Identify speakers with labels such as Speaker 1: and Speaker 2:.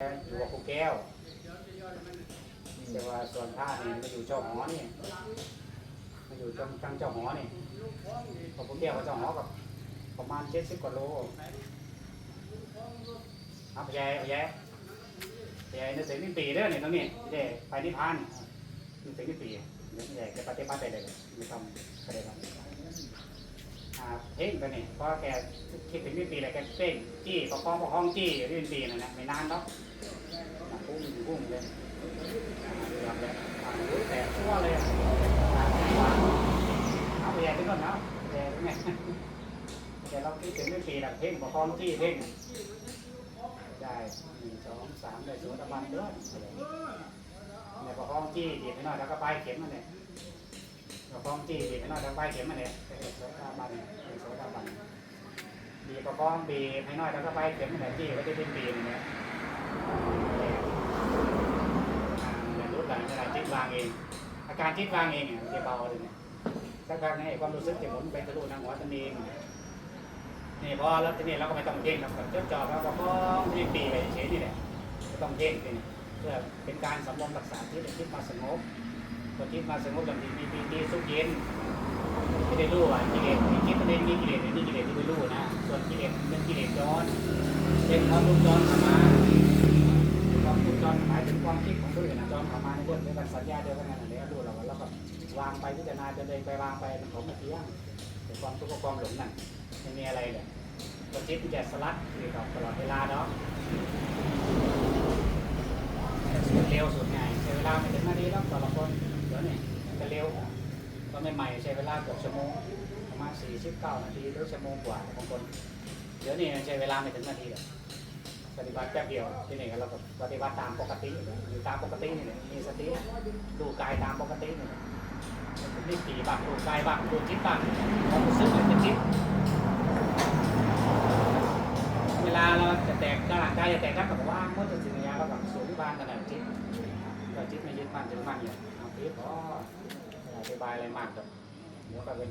Speaker 1: อยู่กับครูแก้วแต่ว่าส่วนผ้านี่มาอยู่เจ้าหอนี่มาอยู่จังจังเจ้าหอนี่พอครูแก้วกับเจ้าหอกับประมาณเจ็ดสิบกว่าโลเอาไปยายไปยายยายนึกถึงนิปีเด้อนี่ตรงนี้เด้ไปนิพพานนึกถึงนิปีนึกใหญ่แกปฏิบัติได้เลยไม่ทำก็ได้ทำอ่า เพ่งไปนี่เพราะแกคิดถึงนิปีแล้วแกเพ่งจี้ประคองประคองจี้เรื่ปีนั่นนะไม่นานเนาะพุ่งพุ่งเลยแต่ทั่วเลยเอาไปใหญ่ขึ้นก่อนเนาะใหญ่ขึ้นไงแต่เราคิดถึงไม่ปีหลักเพ่งประคองที่เพ่งได้หนึ่งสองสามได้สวนตะวันเด้อเนี่ยประคองที่ดีไปหน่อยแล้วก็ปลายเข็มมันเนี่ยประคองที่ดีไปหน่อยแล้วปลายเข็มมันเนี่ยสวนตะวันสวนตะวัน บีประคองบีให้น้อยแล้วก็ปลายเข็มมันเนี่ยที่ก็จะเป็นบีเนี่ยอ่ารู้หลังเวลาจิตวางเอง อาการจิตวางเองเนี่ยจะเบาเลยเนี่ยสักพักนี้ความรู้สึกจะหมุนไปทะลุทางหัวตนเองนี่พอแล้วทีนี้เราก็ไม่ต้องเพ่งเราก็จดจ่อแล้วก็ก็ไม่ปีไปเฉยนี่แหละไม่ต้องเพ่งเป็นเพื่อเป็นการสำรวมรักษาจิตให้จิตมาสงบพอจิตมาสงบอย่างทีมีปีติสุขเย็นไม่ได้รู้ว่ากิเลสมีจิตมันเองมีกิเลสมีกิเลสที่ไม่รู้นะส่วนกิเลสเป็นกิเลสย้อนเป็น ความรุ่มย้อนเข้ามาความคิดจอนหมายถึงความคิดของผู้อื่นนะจอนเข้ามาในเรื่องเดียวกันสัญญาเดียวกันนั่นแหละรู้เราแล้วก็วางไปพิจารณาจะเลยไปวางไปมันของมันเที่ยงแต่ความทุกข์ความหลงนั่นไม่มีอะไรเลยตัวจิตจะสลัดอยู่กับตลอดเวลาเนาะสุดเร็วสุดง่ายใช้เวลาไม่ถึงนาทีแล้วแต่ละคนเดี๋ยวนี้จะเร็วตอนใหม่ๆใช้เวลาเกือบชั่วโมงประมาณ49นาทีหรือชั่วโมงกว่าบางคนเดี๋ยวนี้ใช้เวลาไม่ถึงนาทีเลย ปฏิบัติแป๊บเดียวที่นี่เราก็ปฏิบัติตามปกติอยู่ตามปกตินี่แหละมีสติดูกายตามปกตินี่แหละนี่ปีบ้างดูกายบ้างดูจิตบ้างความรู้สึกเป็นจิตเวลาเราจะแตกร่างกายจะแตกก็แบบว่ามื่อจะถึงยาเราแบบสูงบ้านขนาดจิตจิตไม่ยึดมั่นถือมั่นอยู่เอาพีพออธิบายอะไรมากแบบเดี๋ยวก็ไป